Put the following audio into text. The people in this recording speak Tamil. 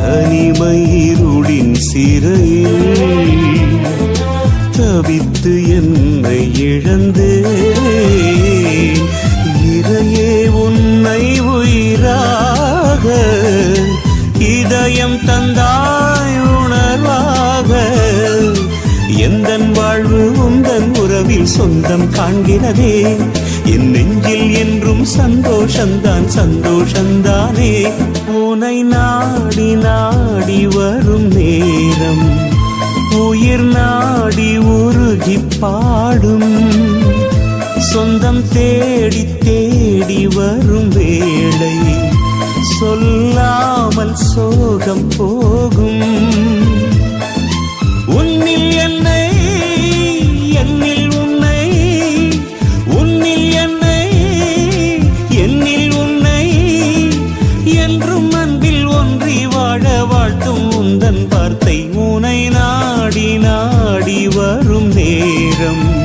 தனிமயிருளின் சிறையில் தவித்து என்னை இழந்தேன். இறையே உன்னை உயிராக இதயம் தந்தாய் உணர்வாக. எந்தன் வாழ்வு உந்தன் உறவில் சொந்தம் காண்கிறதே. என் நெஞ்சில் என்றும் சந்தோஷந்தான் சந்தோஷந்தானே. உனை நாடி நாடி வரும் நேரம். உயிர் நாடி உருகி பாடும். சொந்தம் தேடி தேடி வரும் வேளை. சொல்லாமல் சோகம் போகும். yaşım